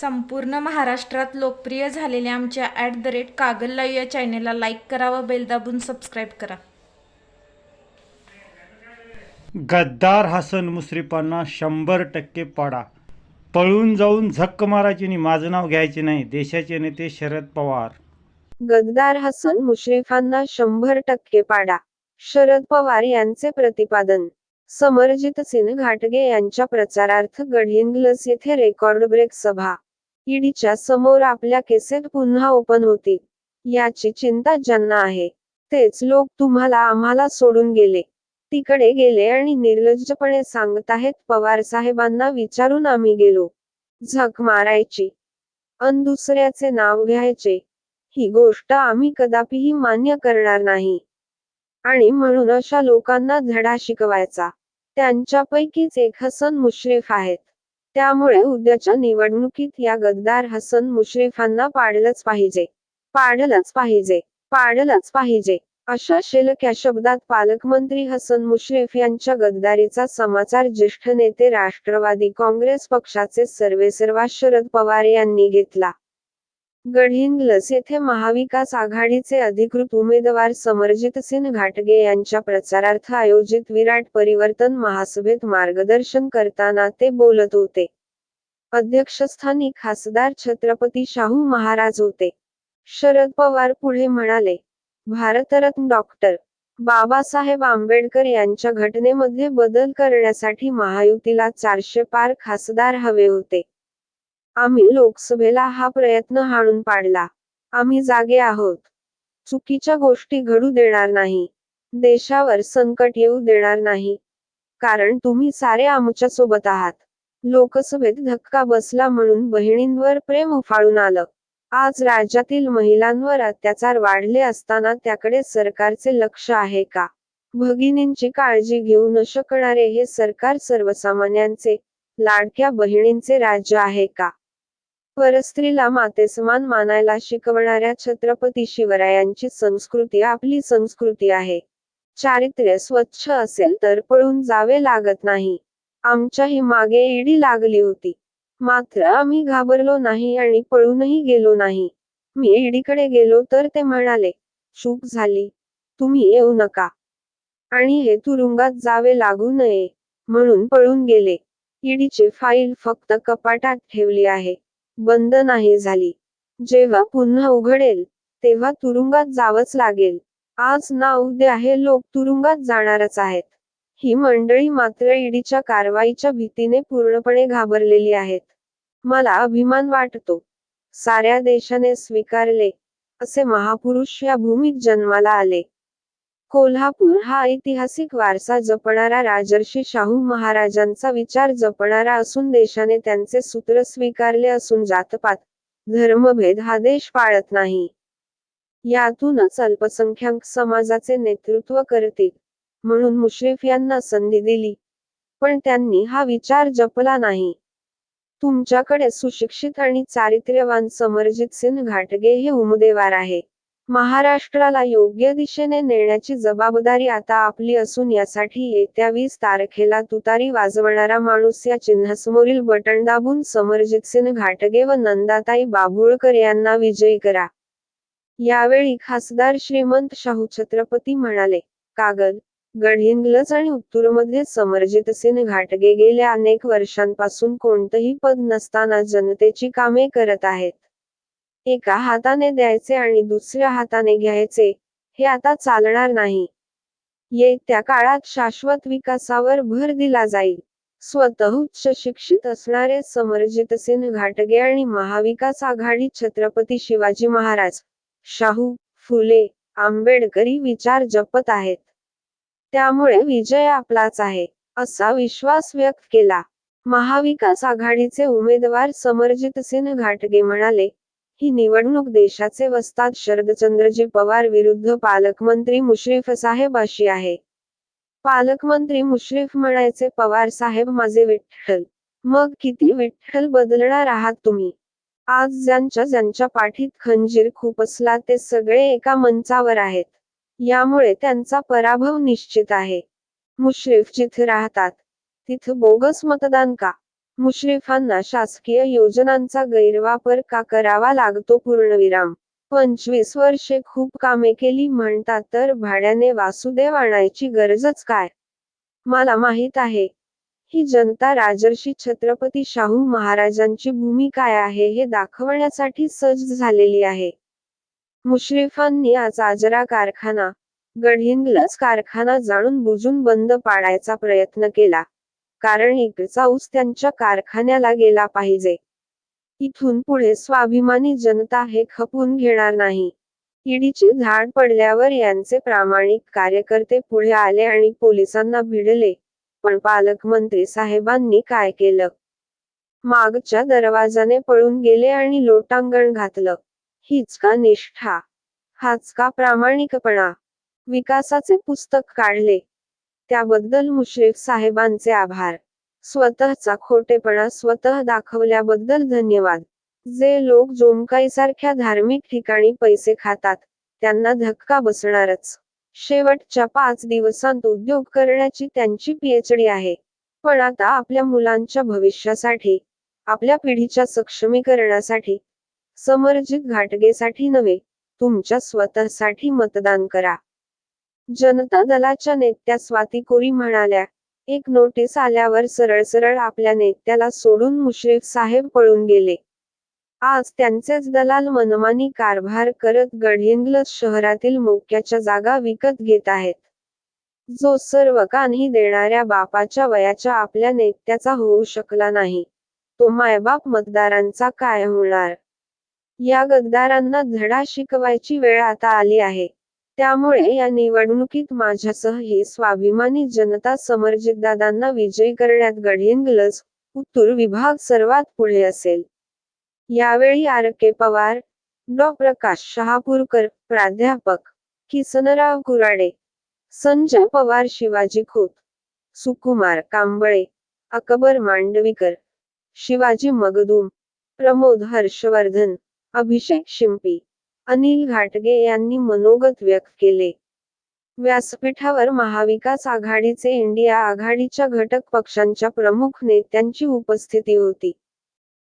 संपूर्ण महाराष्ट्रात लोकप्रिय झालेल्या आमच्या at the rate Kagal live या चॅनेलला लाईक करा व बेल दाबून सबस्क्राईब करा. गद्दार हसन मुश्रीफांना शंभर टक्के पाडा. पळून जाऊन झक्क मारायची आणि माझं नाव घ्यायचे नाही देशाचे नेते शरद पवार. गद्दार हसन मुश्रीफांना शंभर टक्के पाडा. शरद पवार यांचे प्रतिपादन. समरजित सिंह घाटगे यांच्या प्रचारार्थ गडहिंग्लज येथे रेकॉर्ड ब्रेक सभा. ईडीच्या समोर आपल्या केसेट पुन्हा ओपन होतील याची चिंता ज्यांना आहे तेच लोक तुम्हाला आम्हाला सोडून गेले. तिकडे गेले आणि निर्लज्जपणे सांगताहेत पवार साहेबांना विचारून आम्ही गेलो. झक मारायची. अन दुसऱ्याचे नाव घ्यायचे. ही गोष्ट आम्ही कदापिही मान्य करणार नाही. आणि म्हणून अशा लोकांना धडा शिकवायचा. त्यांच्यापैकीच एक हसन मुश्रीफ आहेत. त्यामुळे उद्याच्या निवडणुकीत या गद्दार हसन मुश्रीफांना पाडलंच पाहिजे. पाडलंच पाहिजे. पाडलंच पाहिजे. अशा शेलक्या शब्दात पालकमंत्री हसन मुश्रीफ यांच्या गद्दारीचा समाचार ज्येष्ठ नेते राष्ट्रवादी काँग्रेस पक्षाचे सर्वेसर्वा शरद पवार यांनी घेतला. गडहिंग्लस येथे महाविकास आघाडीचे अधिकृत उमेदवार समरजित सिंह घाटगे यांच्या प्रचारार्थ आयोजित विराट परिवर्तन महासभेत मार्गदर्शन करताना ते बोलत होते. अध्यक्षस्थानी खासदार छत्रपती शाहू महाराज होते. शरद पवार पुढे म्हणाले भारतरत्न डॉक्टर बाबासाहेब आंबेडकर यांच्या घटनेमध्ये बदल करण्यासाठी महायुतीला चारशे पार खासदार हवे होते. आम्ही लोकसभेला हा प्रयत्न हाणून पाडला. आम्ही जागे आहोत. चुकीच्या गोष्टी घडू देणार नाही. देशावर संकट येऊ देणार नाही. कारण तुम्ही सारे आमच्यासोबत आहात. लोकसभेत धक्का बसला म्हणून बहिणींवर प्रेम उफाळून आलं. आज राज्यातील महिलांवर अत्याचार वाढले असताना त्याकडे सरकारचे लक्ष आहे का? भगिनींची काळजी घेऊ न शकणारे हे सरकार सर्वसामान्यांचे लाडक्या बहिणींचे राज्य आहे का? परस्त्रीला मातेसमान मानायला शिकवणाऱ्या छत्रपती शिवरायांची संस्कृती आपली संस्कृती आहे. चारित्र्य स्वच्छ असेल तर पळून जावे लागत नाही. आमच्याही मागे ईडी लागली होती. मात्र आम्ही घाबरलो नाही आणि पळूनही गेलो नाही. मी ईडीकडे गेलो तर ते म्हणाले चूक झाली. तुम्ही येऊ नका. आणि हे तुरुंगात जावे लागू नये. म्हणून पळून गेले. ईडीची फाईल फक्त कपाटात ठेवली आहे. बंद नाही झाली. जेव्हा पुन्हा उघडेल तेव्हा तुरुंगात जावंच लागेल. आज ना उद्या हे लोक तुरुंगात जाणारच आहेत. ही मंडळी मात्र ईडीच्या कारवाईच्या भीतीने पूर्णपणे घाबरलेली आहेत. मला अभिमान वाटतो. साऱ्या देशाने स्वीकारले असे महापुरुष या भूमीत जन्माला आले. कोल्हापूर हा ऐतिहासिक वारसा जपणारा राजर्षी शाहू महाराजांचा विचार जपणारा असून देशाने त्यांचे सूत्र स्वीकारले असून जातपात धर्मभेद हा देश पाळत नाही. यातूनच अल्पसंख्याक समाजाचे नेतृत्व करतील म्हणून मुश्रीफ यांना संधी दिली. पण त्यांनी हा विचार जपला नाही. तुमच्याकडे सुशिक्षित आणि चारित्र्यवान समरजित सिंह घाटगे हे उमदेवार आहे. महाराष्ट्राला योग्य दिशेने नेण्याची जबाबदारी आता आपली असून यासाठी येत्या वीस तारखेला तुतारी वाजवणारा माणूस या चिन्हासमोरील बटण दाबून समरजित सिंह घाटगे व नंदाताई बाभुळकर यांना विजयी करा. यावेळी खासदार श्रीमंत शाहू छत्रपती म्हणाले कागल गडहिंग्लज आणि उत्तूरमध्ये समरजित सिंह घाटगे गेल्या अनेक वर्षांपासून कोणतंही पद नसताना जनतेची कामे करत आहेत. एका हाताने द्यायचे आणि दुसऱ्या हाताने घ्यायचे हे आता चालणार नाही. येत्या काळात शाश्वत विकासावर भर दिला जाईल. स्वतः उच्च शिक्षित असणारे समरजित सिंह घाटगे आणि महाविकास आघाडी छत्रपती शिवाजी महाराज शाहू फुले आंबेडकरी विचार जपत आहेत. त्यामुळे विजय आपलाच आहे असा विश्वास व्यक्त केला. महाविकास आघाडीचे उमेदवार समरजित सिंह घाटगे म्हणाले ही निवडणूक देशाचे वस्ताद शरदचंद्रजी पवार विरुद्ध पालकमंत्री मुश्रीफ साहेब अशी आहे. पालकमंत्री मुश्रीफ म्हणायचे पवार साहेब माझे विठ्ठल. मग किती विठ्ठल बदलणार आहात तुम्ही? आज ज्यांच्या ज्यांच्या पाठीत खंजीर खुपसला ते सगळे एका मंचावर आहेत. यामुळे त्यांचा पराभव निश्चित आहे. मुश्रीफ जिथे राहतात तिथं बोगस मतदान का? मुश्रीफांना शासकीय योजनांचा गैरवापर का करावा लागतो पूर्णविराम? पंचवीस वर्षे खूप कामे केली म्हणतात तर भाड्याने वासुदेव आणायची गरजच काय? मला माहीत आहे. ही जनता राजर्षी छत्रपती शाहू महाराजांची भूमी काय आहे हे दाखवण्यासाठी सज्ज झालेली आहे. मुश्रीफांनी आज आजरा कारखाना गडहिंग्लज कारखाना जाणून बुजून बंद पाडायचा प्रयत्न केला. कारण एक ऊस त्यांच्या कारखान्याला गेला पाहिजे. इथून पुढे स्वाभिमानी जनता हे खपून घेणार नाही. ईडीची झाड पडल्यावर यांचे प्रामाणिक कार्यकर्ते पुढे आले आणि पोलिसांना भिडले पण पालकमंत्री साहेबांनी काय केलं? मागच्या दरवाजाने पळून गेले आणि लोटांगण घातलं. हीच का निष्ठा? हाच का प्रामाणिकपणा? विकासाचे पुस्तक काढले. त्याबद्दल मुश्रीफ साहेबांचे आभार. स्वतःचा खोटेपणा स्वतः दाखवल्याबद्दल धन्यवाद. जे लोक जोमकाईसारख्या धार्मिक ठिकाणी पैसे खातात त्यांना धक्का बसणारच. शेवटच्या पाच दिवसांत उद्योग करण्याची त्यांची पीएचडी आहे. पण आता आपल्या मुलांच्या भविष्यासाठी आपल्या पिढीच्या सक्षमीकरणासाठी समर्जित घाटगेसाठी नव्हे तुमच्या स्वतःसाठी मतदान करा. जनता दलाच्या नेत्या स्वाती कोरी म्हणाल्या एक नोटीस आल्यावर सरळ सरळ आपल्या नेत्याला सोडून मुश्रीफ साहेब पळून गेले. आज त्यांचेच दलाल मनमानी कारभार करत गडहिंग्लज शहरातील मोक्याच्या जागा विकत घेत आहेत. जो सर्व कान्ही देणाऱ्या बापाच्या वयाच्या आपल्या नेत्याचा होऊ शकला नाही तो मायबाप मतदारांचा काय होणार? या गद्दारांना धडा शिकवायची वेळ आता आली आहे. त्यामुळे या निवडणुकीत माझ्यासह ही स्वाभिमानी जनता समरजितदादांना विजयी करण्यात गडहिंग्लज उत्तूर विभाग सर्वात पुढे असेल. यावेळी आर. के. पवार डॉ. प्रकाश शहापूरकर प्राध्यापक किसनराव कुराडे संजय पवार शिवाजी खोत सुकुमार कांबळे अकबर मांडवीकर शिवाजी मगदूम प्रमोद हर्षवर्धन अभिषेक शिंपी अनिल घाटगे यांनी मनोगत व्यक्त केले. व्यासपीठावर महाविकास आघाडीचे इंडिया आघाडीच्या घटक पक्षांच्या प्रमुख नेत्यांची उपस्थिती होती.